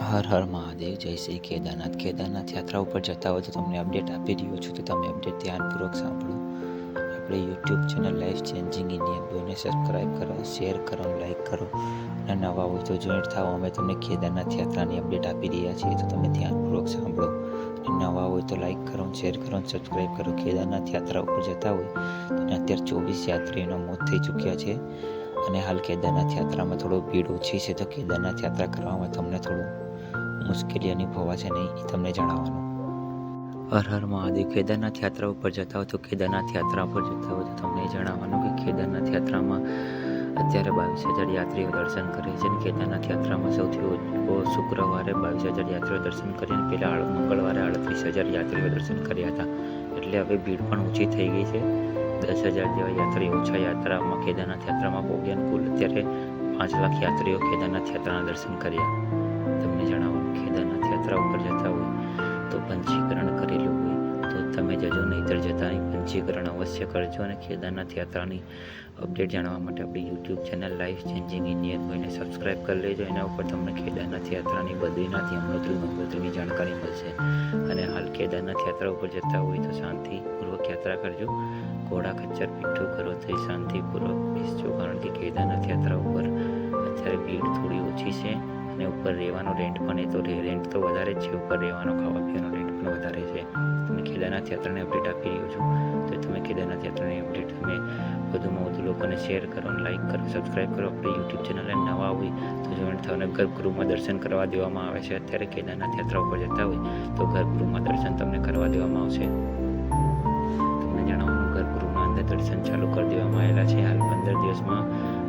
હર હર મહાદેવ, જય શ્રી કેદારનાથ. કેદારનાથ યાત્રા ઉપર જતા હોય તો તમને અપડેટ આપી રહ્યો છું તો તમે અપડેટ ધ્યાનપૂર્વક સાંભળો. આપણે YouTube channel life changing Indian બોયને subscribe કરો શેર કરો લાઈક કરો. અને નવા હોય તો જોઈન્ટ થાઓ. અમે તમને કેદારનાથ યાત્રાની અપડેટ આપી રહ્યા છીએ તો તમે ધ્યાનપૂર્વક સાંભળો. અને નવા હોય તો લાઈક કરો શેર કરો અને સબસ્ક્રાઈબ કરો. કેદારનાથ યાત્રા ઉપર જતા હોય તો અત્યારે ચોવીસ યાત્રીઓના મોત થઈ ચૂક્યા છે. અને હાલ કેદારનાથ યાત્રામાં થોડો ભીડ ઓછી છે તો કેદારનાથ યાત્રા કરવામાં તમને થોડું મુશ્કેલી અનુભવાશે નહીં, એ તમને જણાવવાનું. હર હર મહાદેવ, કેદારનાથ યાત્રા ઉપર જતા હોય તો કેદારનાથ યાત્રા ઉપર જતા હોય તો તમને જણાવવાનું કે કેદારનાથ યાત્રામાં અત્યારે બાવીસ હજાર યાત્રીઓ દર્શન કરે છે અને કેદારનાથ યાત્રામાં સૌથી ઓછો શુક્રવારે બાવીસ હજાર યાત્રીઓ દર્શન કરી અને પહેલાં મંગળવારે આડત્રીસ હજાર યાત્રીઓ દર્શન કર્યા હતા. એટલે હવે ભીડ પણ ઓછી થઈ ગઈ છે. દસ હજાર જેવા યાત્રી ઓછા યાત્રામાં, કેદારનાથ યાત્રામાં પહોંચ્યા કુલ અત્યારે પાંચ લાખ યાત્રીઓ કેદારનાથ યાત્રાના દર્શન કર્યા. તમને જણાવો કેદારનાથ યાત્રા ઉપર જતા હોય તો પંચીકરણ કરેલું હોય, તો તમે જજો, નહીતર જતા નહીં પંચીકરણ અવશ્ય કરજો અને કેદારનાથ યાત્રાની અપડેટ જાણવા માટે આપણી YouTube channel life changing Indian કોઈને સબસ્ક્રાઈબ કરી લેજો. એના ઉપર તમને કેદારનાથ યાત્રાની, બદ્રીનાથ, યમનોત્રી, ગંગોત્રીની જાણકારી મળશે. અને હાલ કેદારનાથ યાત્રા ઉપર જતા હોય તો શાંતિપૂર્વક યાત્રા કરજો. ઘોડા ખચ્ચર પીઠું કરો તો શાંતિપૂર્વક બેસજો. કારણ કે કેદારનાથ યાત્રા ઉપર અત્યારે ભીડ થોડી ઓછી છે. અને ઉપર રહેવાનો રેન્ટ પણ એ તો રેન્ટ તો વધારે જ છે, ઉપર રહેવાનો, ખાવા પીવાનો રેન્ટ પણ વધારે છે. તમે કેદારનાથ યાત્રાને અપડેટ આપી રહ્યો છું. તો તમે કેદારનાથ યાત્રાની અપડેટ તમે વધુમાં વધુ લોકોને શેર કરો અને લાઈક કરો સબસ્ક્રાઈબ કરો. આપણે યુટ્યુબ ચેનલને નવા હોય તો જોઈન્ટ થવાને ગર્ભગૃહમાં દર્શન કરવા દેવામાં આવે છે. અત્યારે કેદારનાથ યાત્રા ઉપર જતા હોય તો ગર્ભગૃહમાં દર્શન તમને કરવા દેવામાં આવશે. તમને જણાવવાનું ગર્ભગૃહમાં અંદર દર્શન ચાલુ કરી દેવામાં આવેલા છે. હાલ પંદર દિવસમાં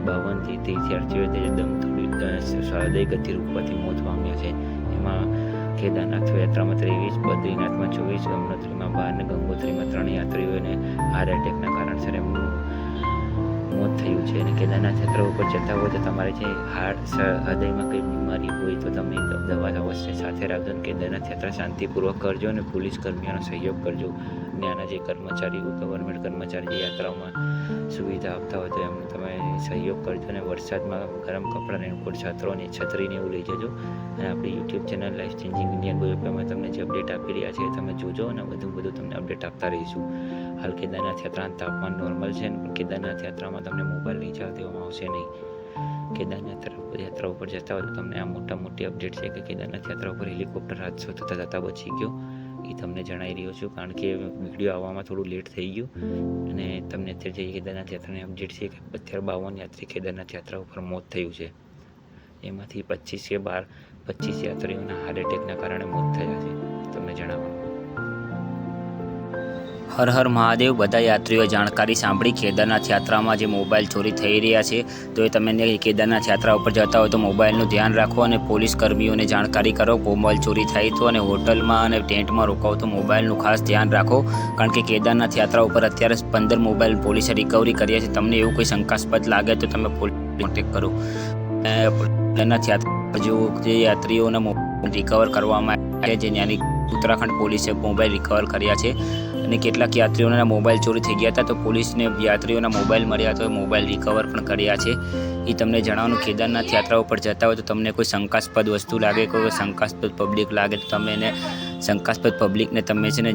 બાવનથી ત્રીસ તે દમ થોડી હૃદય ગતિ રૂપમાંથી મોત પામ્યા છે. એમાં કેદારનાથ યાત્રામાં ત્રેવીસ, બદ્રીનાથમાં ચોવીસ, ગંગોત્રીમાં બાર અને ગંગોત્રીમાં ત્રણ યાત્રીઓને હાર્ટ એટેકના કારણસર એમનું મોત થયું છે અને કેદારનાથ યાત્રા ઉપર જતા હોય તો તમારે જે હાર્ટ હૃદયમાં કંઈ બીમારી હોય તો તમે દવા અવશ્ય સાથે રાખજો અને કેદારનાથ યાત્રા શાંતિપૂર્વક કરજો અને પોલીસ કર્મીઓનો સહયોગ કરજો. અને આના જે કર્મચારીઓ ગવર્મેન્ટ કર્મચારી જે યાત્રાઓમાં સુવિધા આપતા હોય તો એમને તમે સહયોગ કરજો અને વરસાદમાં ગરમ કપડાં રેનકોટ છાત્રો અને છત્રીને એવું લઈ જજો. અને આપણી YouTube channel life changing Indian એમાં તમને જે અપડેટ આપી રહ્યા છે તમે જોજો અને વધુ વધુ તમને અપડેટ આપતા રહીશું. હાલ કેદારનાથ યાત્રાનું તાપમાન નોર્મલ છે પણ કેદારનાથ યાત્રામાં તમને મોબાઈલ નહીં જવા દેવામાં આવશે નહીં. કેદારનાથ યાત્રા ઉપર જતા હોય તો તમને આ મોટા મોટી અપડેટ છે કે કેદારનાથ યાત્રા ઉપર હેલિકોપ્ટર હાદસો થતાં થતાં બચી ગયો. એ તમને જણાવી રહ્યો છું કારણ કે વીડિયો આવવામાં થોડું લેટ થઈ ગયું. અને તમને અત્યારે જે કેદારનાથ યાત્રાની અપડેટ છે કે અત્યારે બાવન યાત્રી કેદારનાથ યાત્રા ઉપર મોત થયું છે. એમાંથી પચીસ કે બાર પચીસ યાત્રીઓના હાર્ટ એટેકના કારણે મોત થયા છે. તમને જણાવવાનું હર હર મહાદેવ, બધા યાત્રીઓ જાણકારી સાંભળી કેદારનાથ યાત્રામાં જે મોબાઈલ ચોરી થઈ રહ્યા છે, તો એ તમે કેદારનાથ યાત્રા ઉપર જતા હોય તો મોબાઈલનું ધ્યાન રાખો અને પોલીસ કર્મીઓને જાણકારી કરો મોબાઈલ ચોરી થાય તો અને હોટલમાં અને ટેન્ટમાં રોકાવો તો મોબાઈલનું ખાસ ધ્યાન રાખો, કારણ કે કેદારનાથ યાત્રા ઉપર અત્યારે પંદર મોબાઈલ પોલીસે રિકવરી કર્યા છે, તમને એવું કોઈ શંકાસ્પદ લાગે તો તમે પોલીસ કોન્ટેક કરો. કેદારનાથ યાત્રા જો જે યાત્રીઓના મોબાઈલ રિકવર કરવામાં આવ્યા છે ત્યાંની ઉત્તરાખંડ પોલીસે મોબાઈલ રિકવર કર્યા છે અને કેટલાક યાત્રીઓના મોબાઈલ ચોરી થઈ ગયા હતા, તો પોલીસને યાત્રીઓના મોબાઈલ મળ્યા તો મોબાઈલ રિકવર પણ કર્યા છે. એ તમને જણાવવાનું, કેદારનાથ યાત્રા ઉપર જતા હોય તો તમને કોઈ શંકાસ્પદ વસ્તુ લાગે, કોઈ શંકાસ્પદ પબ્લિક લાગે, તો તમે એને, શંકાસ્પદ પબ્લિકને તમે છે ને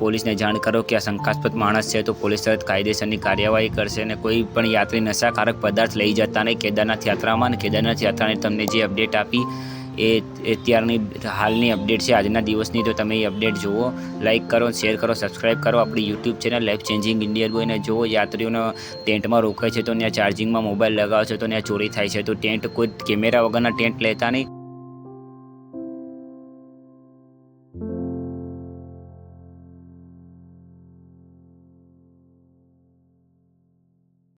પોલીસને જાણ કરો કે આ શંકાસ્પદ માણસ છે, તો પોલીસ તરત કાયદેસરની કાર્યવાહી કરશે અને કોઈ પણ યાત્રી નશાકારક પદાર્થ લઈ જતા નહીં. કેદારનાથ યાત્રામાં અને કેદારનાથ યાત્રાને તમને જે અપડેટ આપી એ અત્યારની હાલની અપડેટ છે, આજના દિવસની, તો તમે એ અપડેટ જુઓ. લાઇક કરો શેર કરો સબસ્ક્રાઇબ કરો. આપણી YouTube channel life changing Indian બોયને જુઓ. યાત્રીઓનો ટેન્ટમાં રોકાય છે, તો ત્યાં ચાર્જિંગમાં મોબાઈલ લગાવે છે, તો ત્યાં ચોરી થાય છે, તો ટેન્ટ કોઈ કેમેરા વગરના ટેન્ટ લેતા નહીં.